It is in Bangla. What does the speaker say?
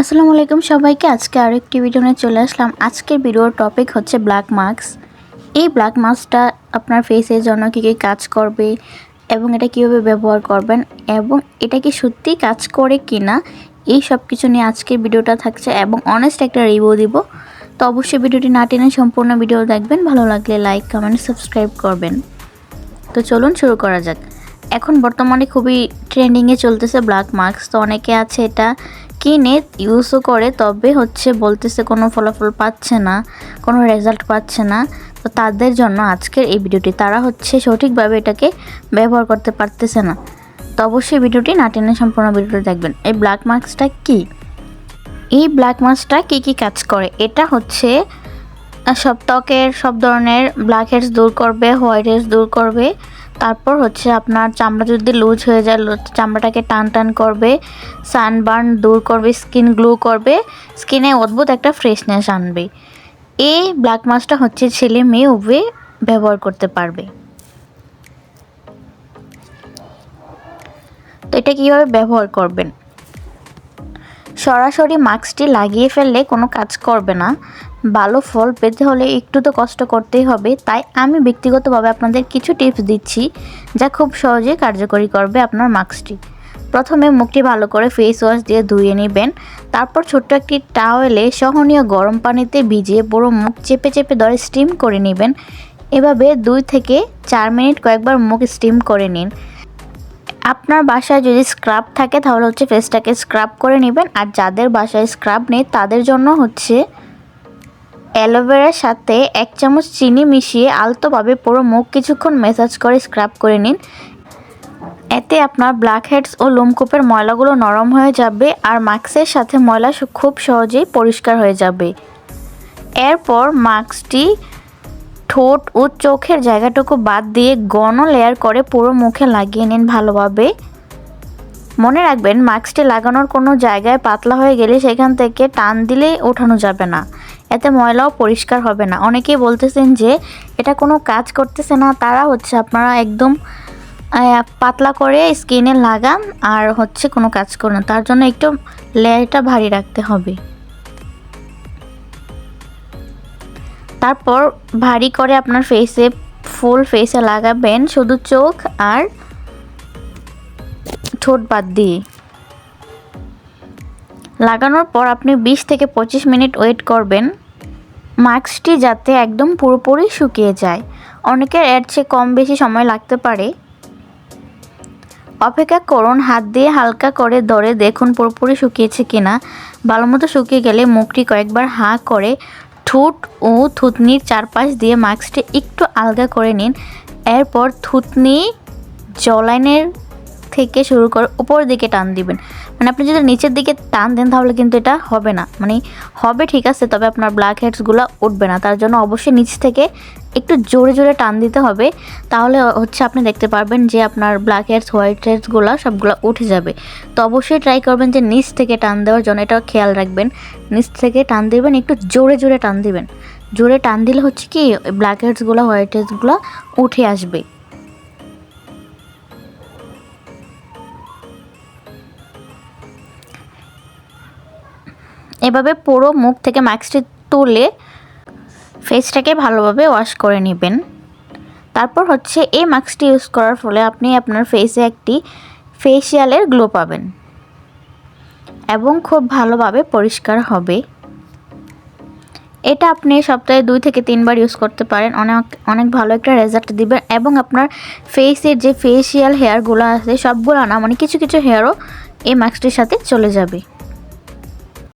আসসালামু আলাইকুম সবাইকে। আজকে আরও একটি ভিডিও নিয়ে চলে আসলাম। আজকের ভিডিওর টপিক হচ্ছে ব্ল্যাক মার্কস এই ব্ল্যাক মার্কসটা আপনার ফেসের জন্য কী কী কাজ করবে এবং এটা কীভাবে ব্যবহার করবেন এবং এটা কি সত্যিই কাজ করে কি না এই সব কিছু নিয়ে আজকের ভিডিওটা থাকছে এবং অনেস্ট একটা রিভিউ দিব। তো অবশ্যই ভিডিওটি না টেনে সম্পূর্ণ ভিডিও দেখবেন। ভালো লাগলে লাইক কমেন্ট সাবস্ক্রাইব করবেন। তো চলুন শুরু করা যাক। এখন বর্তমানে খুবই ট্রেন্ডিংয়ে চলতেছে ব্ল্যাক মার্কস তো অনেকে আছে এটা কিনে ইউজও করে, তবে হচ্ছে বলতেছে কোনো ফলাফল পাচ্ছে না, কোনো রেজাল্ট পাচ্ছে না। তো তাদের জন্য আজকের এই ভিডিওটি, তারা হচ্ছে সঠিকভাবে এটাকে ব্যবহার করতে পারতেছে না। তো অবশ্যই ভিডিওটি না টেনে সম্পূর্ণ ভিডিওটি দেখবেন। এই ব্ল্যাক মার্কসটা কী? এই ব্ল্যাক মার্কসটা কী কী কাজ করে? এটা হচ্ছে সব ত্বকের সব ধরনের ব্ল্যাক হেডস দূর করবে হোয়াইট হেডস দূর করবে তারপর হচ্ছে আপনার চামড়া যদি লুজ হয়ে যায় চামড়াটাকে টান টান করবে সানবার্ন দূর করবে স্কিন গ্লো করবে স্কিনে অদ্ভুত একটা ফ্রেশনেস আনবে। এই ব্ল্যাক মাস্কটা হচ্ছে ছেলে মেয়ে উভয়ে ব্যবহার করতে পারবে। তো এটা কীভাবে ব্যবহার করবেন? সরাসরি মাস্কটি লাগিয়ে ফেললে কোনো কাজ করবে না। ভালো ফল পেতে হলে একটু তো কষ্ট করতেই হবে। তাই আমি ব্যক্তিগতভাবে আপনাদের কিছু টিপস দিচ্ছি, যা খুব সহজে কার্যকরী করবে আপনার মাস্কটি। প্রথমে মুখটি ভালো করে ফেস ওয়াশ দিয়ে ধুয়ে নেবেন। তারপর ছোট্ট একটি টাওয়েলে সহনীয় গরম পানিতে ভিজিয়ে পুরো মুখ চেপে চেপে ধরে স্টিম করে নেবেন। এভাবে দুই থেকে চার মিনিট কয়েকবার মুখ স্টিম করে নিন। আপনার বাসায় যদি স্ক্রাব থাকে, তাহলে হচ্ছে ফেসটাকে স্ক্রাব করে নেবেন। আর যাদের বাসায় স্ক্রাব নেই, তাদের জন্য হচ্ছে অ্যালোভেরার সাথে এক চামচ চিনি মিশিয়ে আলতোভাবে পুরো মুখ কিছুক্ষণ ম্যাসাজ করে স্ক্রাব করে নিন। এতে আপনার ব্ল্যাক হেডস ও লোমকূপের ময়লাগুলো নরম হয়ে যাবে আর মাস্কের সাথে ময়লা খুব সহজেই পরিষ্কার হয়ে যাবে। এরপর মাস্কটি ঠোঁট ও চোখের জায়গাটুকু বাদ দিয়ে ঘন লেয়ার করে পুরো মুখে লাগিয়ে নিন ভালোভাবে। মনে রাখবেন, মাস্কটি লাগানোর কোনো জায়গায় পাতলা হয়ে গেলে সেখান থেকে টান দিলে ওঠানো যাবে না। এতে ময়লাও পরিষ্কার হবে না। অনেকেই বলতেছেন যে, এটা কোনো কাজ করতেছে না। তারা হচ্ছে আপনারা একদম পাতলা করে স্কিনে লাগান আর হচ্ছে কোনো কাজ করুন তার জন্য একটু লেয়ারটা ভারী রাখতে হবে। তারপর ভারী করে আপনার ফেসে ফুল ফেসে লাগাবেন শুধু চোখ আর ঠোঁট বাদ দিয়ে লাগানোর পর আপনি বিশ থেকে পঁচিশ মিনিট ওয়েট করবেন। মাস্কটি যাতে একদম পুরোপুরি শুকিয়ে যায়। অনেকের এর চেয়ে কম বেশি সময় লাগতে পারে। অপেক্ষা করুন, হাত দিয়ে হালকা করে ধরে দেখুন পুরোপুরি শুকিয়েছে কিনা। ভালো মতো শুকিয়ে গেলে মুখটি কয়েকবার হাঁ করে ঠোঁট ও থুতনির চারপাশ দিয়ে মাস্কটি একটু আলগা করে নিন। এরপর থুতনি, জলাইনের থেকে শুরু করে উপর দিকে টান দিবেন। মানে আপনি যদি নিচের দিকে টান দেন তাহলে কিন্তু এটা হবে না। মানে হবে ঠিক আছে, তবে আপনার ব্ল্যাক হেডসগুলো উঠবে না। তার জন্য অবশ্যই নিচ থেকে একটু জোরে জোরে টান দিতে হবে। তাহলে হচ্ছে আপনি দেখতে পারবেন যে আপনার ব্ল্যাক হেডস হোয়াইট হেডসগুলো সবগুলো উঠে যাবে। তো অবশ্যই ট্রাই করবেন যে নিচ থেকে টান দেওয়ার জন্য এটাও খেয়াল রাখবেন। নিচ থেকে টান দিবেন, একটু জোরে জোরে টান দিবেন। জোরে টান দিলে হচ্ছে কি ব্ল্যাক হেডসগুলো হোয়াইট হেডসগুলো উঠে আসবে। এভাবে পুরো মুখ থেকে মাস্কটি তুলে ফেসটাকে ভালোভাবে ওয়াশ করে নেবেন। তারপর হচ্ছে এই মাস্কটি ইউজ করার ফলে আপনি আপনার ফেসে একটি ফেসিয়ালের গ্লো পাবেন। এবং খুব ভালোভাবে পরিষ্কার হবে। এটা আপনি সপ্তাহে দুই থেকে তিনবার ইউজ করতে পারেন। অনেক অনেক ভালো একটা রেজাল্ট দিবেন এবং আপনার ফেসের যে ফেসিয়াল হেয়ারগুলো আছে, সবগুলো না মানে কিছু কিছু হেয়ারও এই মাস্কটির সাথে চলে যাবে।